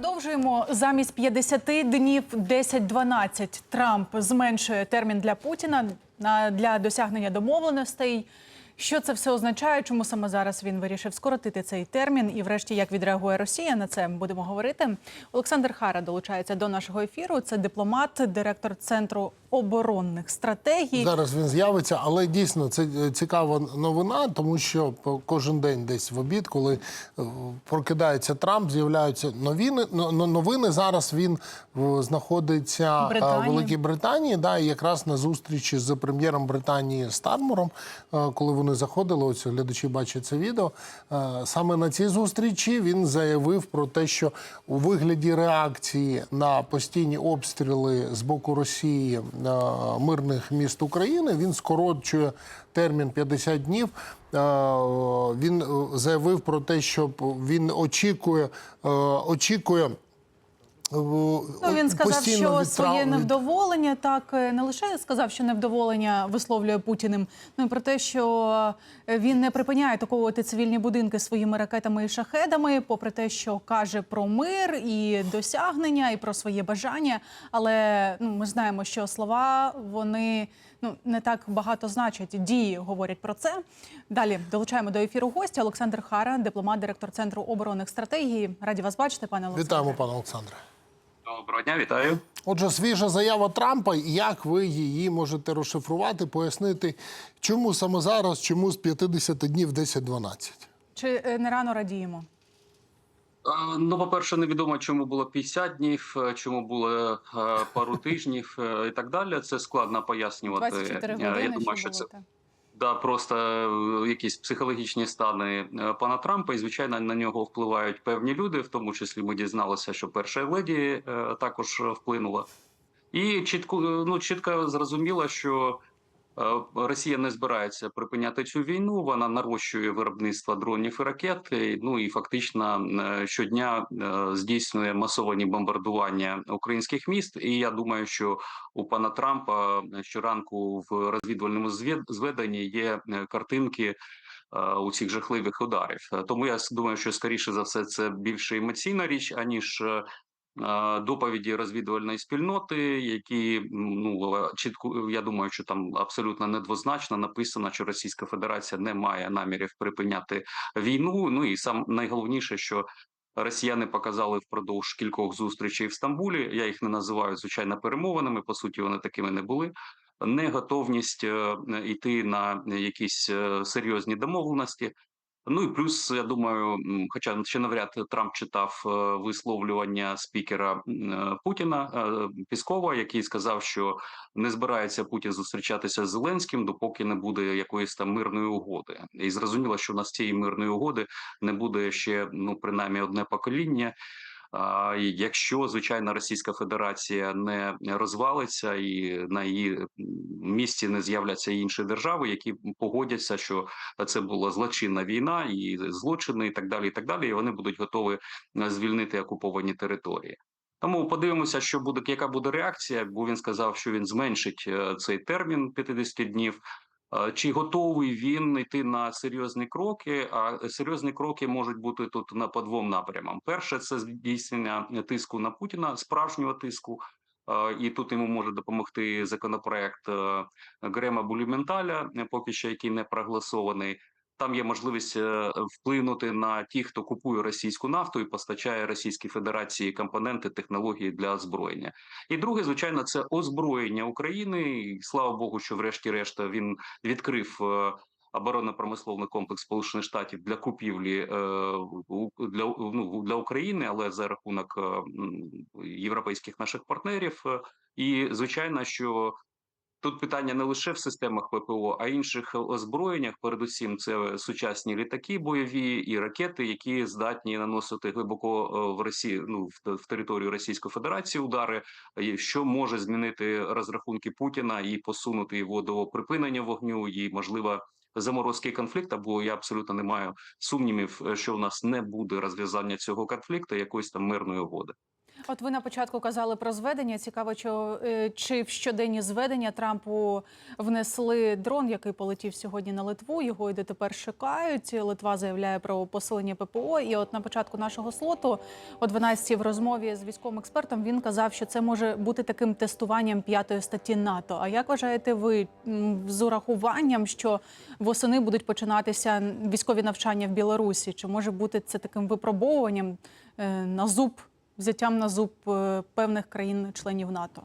Продовжуємо замість 50 днів 10-12 Трамп зменшує термін для Путіна на для досягнення домовленостей. Що це все означає? Чому саме зараз він вирішив скоротити цей термін? І, врешті, як відреагує Росія на це будемо говорити. Олександр Хара долучається до нашого ефіру. Це дипломат, директор центру оборонних стратегій. Зараз він з'явиться, але дійсно це е, цікава новина, тому що кожен день десь в обід, коли е, прокидається Трамп, з'являються новини. но- но- Новини зараз він е, знаходиться е, Британії. в Великій Британії, да, і якраз на зустрічі з прем'єром Британії Стармором, е, коли вони заходили, ось глядачі бачать це відео. е, Саме на цій зустрічі він заявив про те, що у вигляді реакції на постійні обстріли з боку Росії е, мирних міст України він скорочує термін 50 днів. Е, Він е, заявив про те, що він очікує, е, очікує. Ну, він сказав, що від своє невдоволення так е, не лише сказав, що невдоволення висловлює Путіним, ну і про те, що е, він не припиняє атакувати цивільні будинки своїми ракетами і шахедами, попри те, що каже про мир і досягнення, і про своє бажання. Але ну ми знаємо, що слова вони ну не так багато значать. Дії говорять про це. Далі долучаємо до ефіру гостя Олександр Хара, дипломат, директор центру оборонних стратегій. Раді вас бачити, пане Олександре. Вітаємо, пане Олександре. Доброго дня, вітаю. Отже, свіжа заява Трампа. Як ви її можете розшифрувати, пояснити, чому саме зараз, чому з 50 днів 10-12? Чи е, не рано радіємо? Ну, по-перше, невідомо, чому було 50 днів, е, чому було е, пару тижнів і так далі. Це складно пояснювати. 24 Е, години. Я думаю, що було, це так. Да, просто е, якісь психологічні стани е, пана Трампа, і звичайно на нього впливають певні люди. В тому числі ми дізналися, що перша леді е, також вплинула. І чітко ну чітко зрозуміло, що Росія не збирається припиняти цю війну. Вона нарощує виробництво дронів і ракет. Ну і фактично е, щодня е, здійснює масовані бомбардування українських міст. І я думаю, що у пана Трампа щоранку в розвідувальному звед- зведенні є е, картинки. е, У цих жахливих ударів, Е, тому я думаю, що скоріше за все це більше емоційна річ, аніж е, е, доповіді розвідувальної спільноти, які ну чітко я думаю, що там абсолютно недвозначно написано, що Російська Федерація не має намірів припиняти війну. Ну і сам найголовніше, що росіяни показали впродовж кількох зустрічей в Стамбулі. Я їх не називаю звичайно перемовинами. По суті, вони такими не були. Неготовність е, йти на якісь е, серйозні домовленості. Ну і плюс, я думаю, хоча ще навряд Трамп читав е, висловлювання спікера е, Путіна е, Піскова, який сказав, що не збирається Путін зустрічатися з Зеленським, допоки не буде якоїсь там мирної угоди. І зрозуміло, що у нас цієї мирної угоди не буде ще ну принаймні одне покоління. А якщо звичайно Російська Федерація не розвалиться і на її місці не з'являться інші держави, які погодяться, що це була злочинна війна і злочини, і так далі. І так далі. І вони будуть готові е, звільнити окуповані території. Тому подивимося, що буде яка буде реакція, бо він сказав, що він зменшить е, цей термін 50 днів. Е, Чи готовий він йти на серйозні кроки? А серйозні кроки можуть бути тут на по двом напрямам. Перше це здійснення тиску на Путіна, справжнього тиску. Е, І тут йому може допомогти законопроект е, Грема Буліменталя, е, поки що який не проголосований. Там є можливість е, вплинути на ті, хто купує російську нафту і постачає Російській Федерації компоненти технології для озброєння. І друге, звичайно, це озброєння України. Слава Богу, що врешті-решт він відкрив. е, Оборонно-промисловий комплекс Сполучених Штатів для купівлі е, для ну для України, але за рахунок європейських наших партнерів. І звичайно, що Тут питання не лише в системах ППО, а інших озброєннях. Передусім, це сучасні літаки бойові і ракети, які здатні наносити глибоко е, в Росії, ну в, територію Російської Федерації удари, що може змінити розрахунки Путіна і посунути його до припинення вогню, і можливо заморозки конфлікту. Бо я абсолютно не маю сумнівів, е, що у нас не буде розв'язання цього конфлікту, якоїсь там мирної угоди. От ви на початку казали про зведення. Цікаво, е, чи в щоденні зведення Трампу внесли дрон, який полетів сьогодні на Литву. Його і дотепер шукають. Литва заявляє про посилення ППО. І от на початку нашого слоту, о 12 в розмові з військовим експертом, він казав, що це може бути таким тестуванням п'ятої статті НАТО. А як вважаєте ви з урахуванням, що восени будуть починатися військові навчання в Білорусі? Чи може бути це таким випробовуванням е, на зуб? Взяттям на зуб е, певних країн-членів НАТО.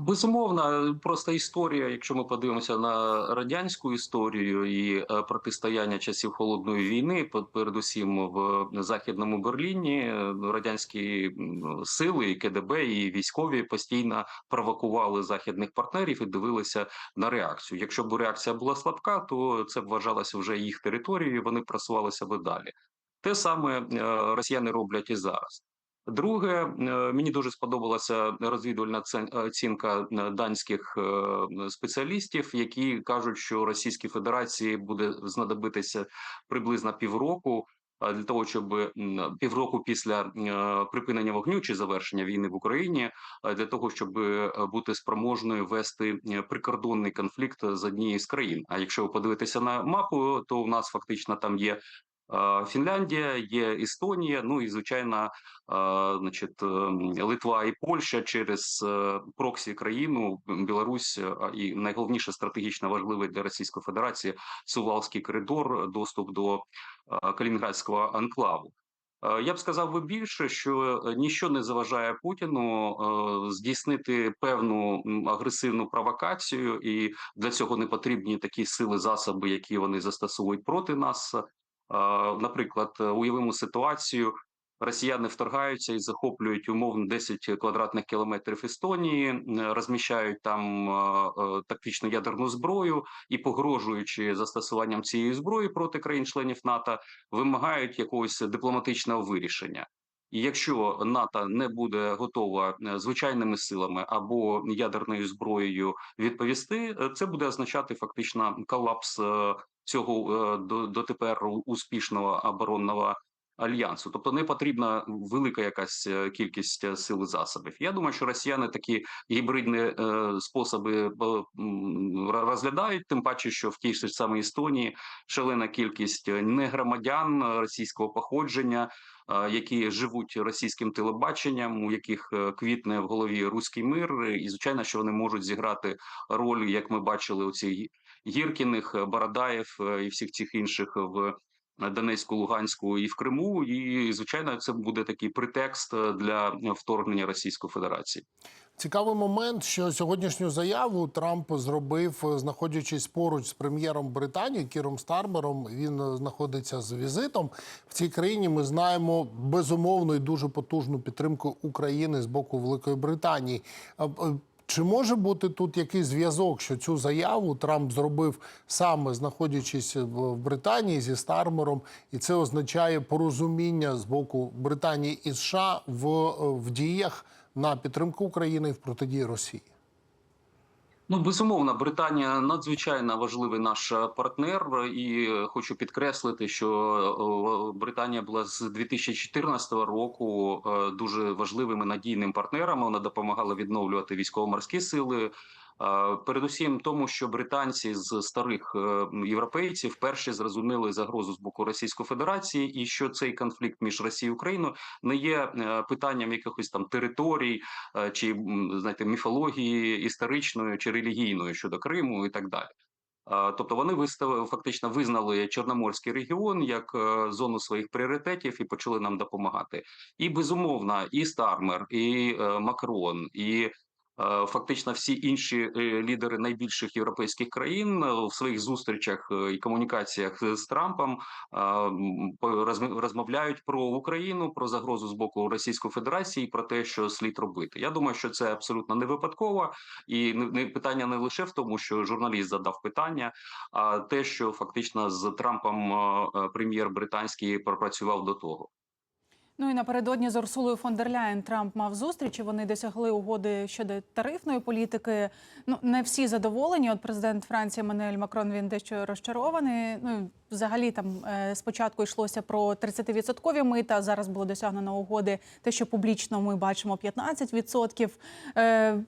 Безумовно, просто історія. Якщо ми подивимося на радянську історію і е, протистояння часів холодної війни, передусім в західному Берліні, е, радянські сили, і КДБ і військові постійно провокували західних партнерів і дивилися на реакцію. Якщо б реакція була слабка, то це б вважалося вже їх територією. Вони просувалися би далі. Те саме е, росіяни роблять і зараз. Друге, е, мені дуже сподобалася розвідувальна оцінка е, данських е, спеціалістів, які кажуть, що Російській Федерації буде знадобитися приблизно півроку. Для того щоб півроку після припинення вогню чи завершення війни в Україні, для того щоб бути спроможною вести прикордонний конфлікт з однією з країн. А якщо ви подивитеся на мапу, то у нас фактично там є Фінляндія, є Естонія, ну і звичайно, е, значить, Литва і Польща через е, проксі країну Білорусь е, і найголовніше стратегічно важливий для Російської Федерації Сувалський коридор, доступ до е, Калінінградського анклаву. Е, Я б сказав би більше, що е, ніщо не заважає Путіну е, здійснити певну агресивну провокацію, і для цього не потрібні такі сили, засоби, які вони застосовують проти нас. Наприклад, е, уявимо ситуацію. Росіяни вторгаються і захоплюють умовно 10 квадратних кілометрів Естонії, розміщають там е, е, тактичну ядерну зброю і, погрожуючи застосуванням цієї зброї проти країн-членів НАТО, вимагають якогось дипломатичного вирішення. І якщо НАТО не буде готова звичайними силами або ядерною зброєю відповісти, це буде означати фактично колапс цього е, до- дотепер успішного оборонного альянсу. Тобто не потрібна велика якась е, кількість е, сил і засобів. Я думаю, що росіяни такі гібридні способи розглядають, тим паче, що в тій ж самій Естонії шалена кількість негромадян російського походження. Які живуть російським телебаченням, у яких квітне в голові руський мир, і звичайно, що вони можуть зіграти роль, як ми бачили у цих Гіркіних, е, Барадаєв е, і всіх цих інших в Донецьку, Луганську і в Криму. І звичайно, це буде такий претекст е, для вторгнення Російської Федерації. Цікавий момент, що сьогоднішню заяву Трамп зробив, е, знаходячись поруч з прем'єром Британії Кіром Стармером. Він е, знаходиться з візитом в цій країні. Ми знаємо безумовну і дуже потужну підтримку України з боку Великої Британії. Чи може бути тут якийсь зв'язок, що цю заяву Трамп зробив саме знаходячись в Британії зі Стармером, і це означає порозуміння з боку Британії і США в, в діях на підтримку України в протидії Росії? Ну, безумовно, Британія надзвичайно важливий наш е, партнер, і е, хочу підкреслити, що е, Британія була з 2014 року е, дуже важливим і надійним партнером. Вона допомагала відновлювати військово-морські сили. Е, Передусім, тому що британці з старих е, європейців перші зрозуміли загрозу з боку Російської Федерації, і що цей конфлікт між Росією і Україною не є е, питанням якихось там територій, чи знаєте, міфології історичної чи релігійної щодо Криму і так далі. Тобто вони виставили фактично визнали Чорноморський регіон як зону своїх пріоритетів і почали нам допомагати. І безумовно, і Стармер, і Макрон, і фактично всі інші е, лідери найбільших європейських країн е, в своїх зустрічах е, і комунікаціях з Трампом е, по- розм- розмовляють про Україну, про загрозу з боку Російської Федерації, про те, що слід робити. Я думаю, що це абсолютно не випадково, і не, питання не лише в тому, що журналіст задав питання, а те, що фактично з Трампом е, е, прем'єр британський пропрацював до того. Ну і напередодні з Урсулою фон дер Ляєн Трамп мав зустріч. і Вони досягли угоди щодо тарифної політики. Ну не всі задоволені. От президент Франції Мануель Макрон він дещо розчарований. Ну взагалі там е, спочатку йшлося про 30-відсоткові мита. Зараз було досягнено угоди. Те, що публічно ми бачимо 15%.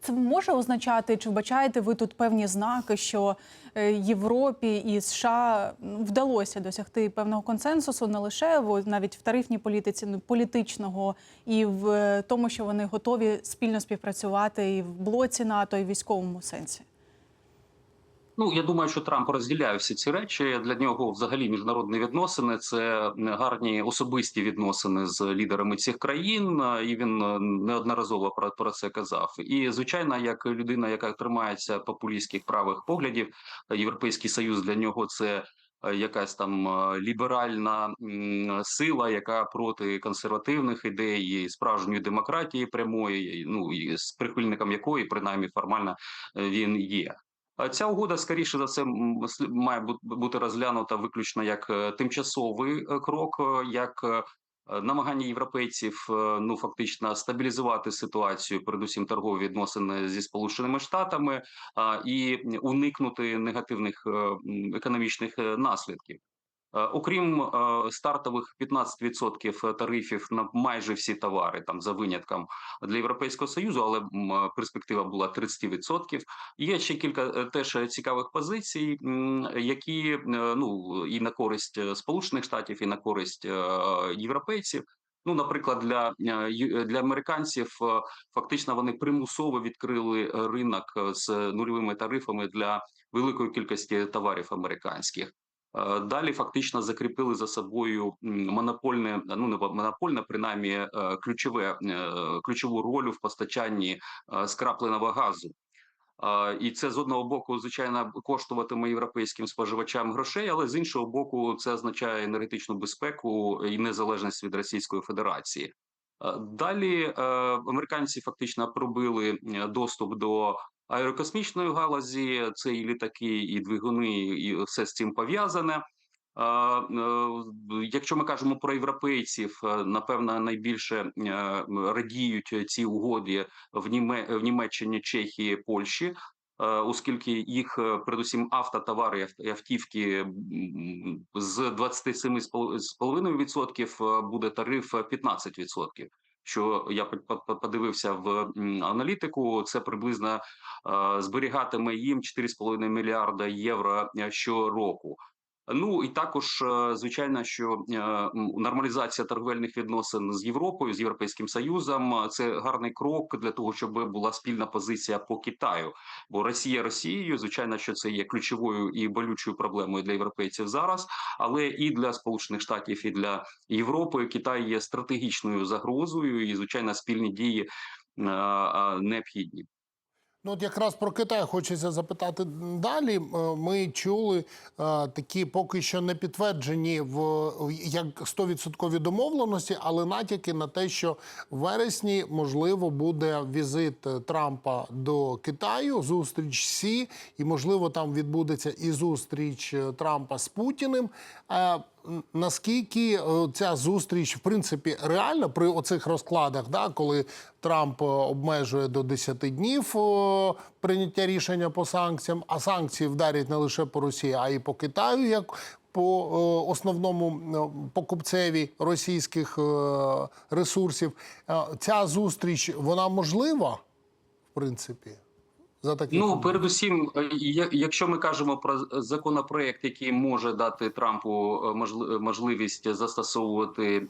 Це може означати, чи вбачаєте ви тут певні знаки, що е, Європі і США вдалося досягти певного консенсусу не лише навіть в тарифній політиці, ну, політичного, і в е, тому, що вони готові спільно співпрацювати і в блоці НАТО, і в військовому сенсі? Ну я думаю, що Трамп розділяє всі ці речі. Для нього взагалі міжнародні відносини це гарні особисті відносини з лідерами цих країн, і він неодноразово про, про це казав. І звичайно, як людина, яка тримається популістських правих поглядів, європейський союз для нього це. е, Якась там е, ліберальна сила, яка проти консервативних ідей, справжньої демократії прямої, ну і з прихильником якої, принаймні формально, е, він є. Ця угода, скоріше за все, має бути розглянута виключно як е, тимчасовий е, крок, е, як намагання європейців ну фактично стабілізувати ситуацію, передусім торгові відносини зі сполученими штатами, і уникнути негативних економічних наслідків. Е, Окрім е, стартових 15% тарифів на майже всі товари, там за винятком для європейського союзу, але е, перспектива була 30%. Є ще кілька е, теж цікавих позицій, які е, ну і на користь е, Сполучених Штатів, і на користь е, європейців. Ну, наприклад, для е, для американців е, фактично вони примусово відкрили е, ринок е, з нульовими тарифами для великої кількості товарів американських. Е, Далі фактично закріпили за собою монопольне, ну не монопольне, принаймні е, ключове е, ключову роль в постачанні скрапленого газу. І це з одного боку, звичайно, коштуватиме європейським споживачам грошей, але з іншого боку, це означає енергетичну безпеку і незалежність від Російської Федерації. Далі американці фактично пробили доступ до аерокосмічної галузі. Це і літаки, і двигуни, і все з цим пов'язане. Е, Якщо ми кажемо про європейців, е, напевно, найбільше е, радіють ці угоди в Німе в Німеччині, Чехії, Польщі. Оскільки їх передусім автотовари і автівки з 27,5% е, буде тариф 15%. Що я по- по- подивився в аналітику, це приблизно е, зберігатиме їм 4,5 мільярда євро е, щороку. Ну і також е, звичайно, що е, нормалізація торговельних відносин з Європою, з Європейським Союзом е, це гарний крок для того, щоб була спільна позиція по Китаю. Бо Росія Росією, звичайно, що це є ключовою і болючою проблемою для європейців зараз, але і для Сполучених Штатів, і для Європи Китай є стратегічною загрозою, і звичайно, спільні дії необхідні. Ну, от якраз про Китай хочеться запитати далі. Е, Ми чули е, такі поки що не підтверджені в як 100% домовленості, але натяки на те, що в вересні можливо буде візит е, Трампа до Китаю, зустріч Сі, і можливо там відбудеться і зустріч Трампа з Путіним. Наскільки е, ця зустріч в принципі реальна при оцих розкладах, да, коли Трамп е, обмежує до 10 днів е, прийняття рішення по санкціям, а санкції вдарять не лише по Росії, а й по Китаю, як по основному покупцеві російських ресурсів. Ця зустріч вона можлива, в принципі, за таких Ну, передусім, е, якщо ми кажемо про законопроект, який може дати Трампу е, можливість застосовувати, е,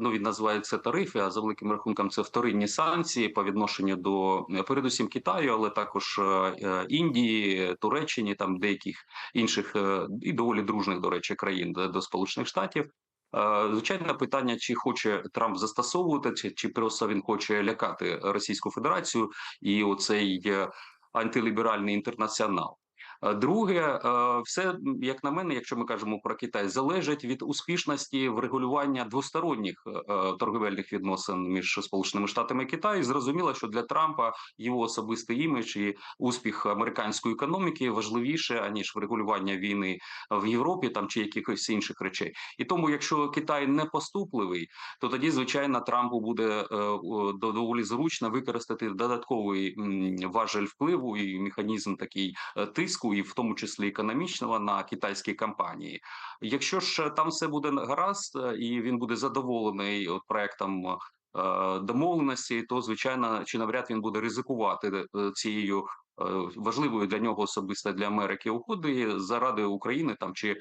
ну він називає це тарифи, а за великим рахунком це вторинні санкції по відношенню до е, передусім Китаю, але також е, е, Індії, Туреччині, там деяких інших е, і доволі дружних, до речі, країн до Сполучених Штатів. Е, Звичайно, питання, чи хоче Трамп застосовувати, чи, чи просто він хоче лякати Російську Федерацію і оцей е, антиліберальний інтернаціонал. Е, Друге, е, все як на мене, якщо ми кажемо про Китай, залежить від успішності врегулювання двосторонніх е, торговельних відносин між Сполученими Штатами і Китаєм. Зрозуміло, що для Трампа його особистий імідж і успіх американської економіки важливіше аніж врегулювання війни в Європі там чи якихось інших речей. І тому, якщо Китай не поступливий, то тоді звичайно Трампу буде доволі зручно використати додатковий важель впливу і механізм такий е, тиску, і в тому числі економічного на китайські компанії. Якщо ж там все буде гаразд, е, і він буде задоволений от проектом. е, Домовленості, то звичайно, чи навряд він буде ризикувати е, цією е, важливою для нього особисто для Америки угоди заради України там чи е,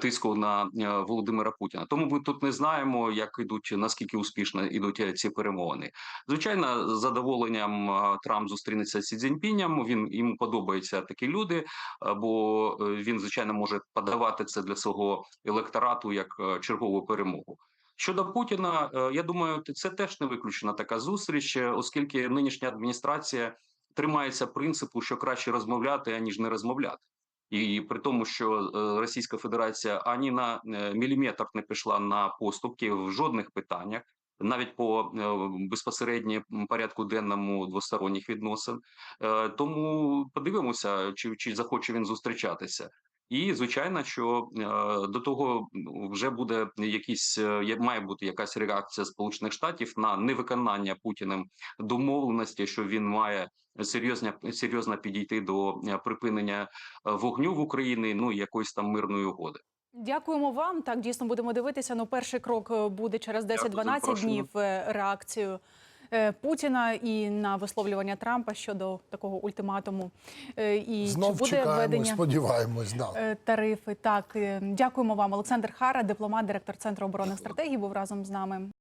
тиску на е, Володимира Путіна. Тому ми тут не знаємо, як ідуть наскільки успішно ідуть е, ці перемовини. Звичайно, з задоволенням е, Трамп зустрінеться з Сі Цзіньпінем, Він йому подобаються такі люди, е, бо е, він звичайно може подавати це для свого електорату як е, чергову перемогу. Щодо Путіна, е, я думаю, це теж не виключена така зустріч, е, оскільки нинішня адміністрація тримається принципу, що краще розмовляти аніж не розмовляти. І при тому, що е, Російська Федерація ані на е, міліметр не пішла на поступки в жодних питаннях, навіть по е, безпосередньо порядку денному двосторонніх відносин. Тому подивимося, чи, чи захоче він зустрічатися. І звичайно, що е, до того вже буде якісь е, має бути якась реакція Сполучених Штатів на невиконання Путіним домовленості, що він має серйозно серйозно підійти до е, припинення вогню в Україні, ну і якоїсь там мирної угоди. Дякуємо вам. Так дійсно будемо дивитися. Ну, перший крок буде через Дякую за 10-12 запрошення. днів реакцію Путіна і на висловлювання Трампа щодо такого ультиматуму. Е, І Знов чи буде чекаємо, введення сподіваємось. Да. е, тарифи? Так, е, дякуємо вам, Олександр Хара, дипломат, директор центру оборонних стратегій, був разом з нами.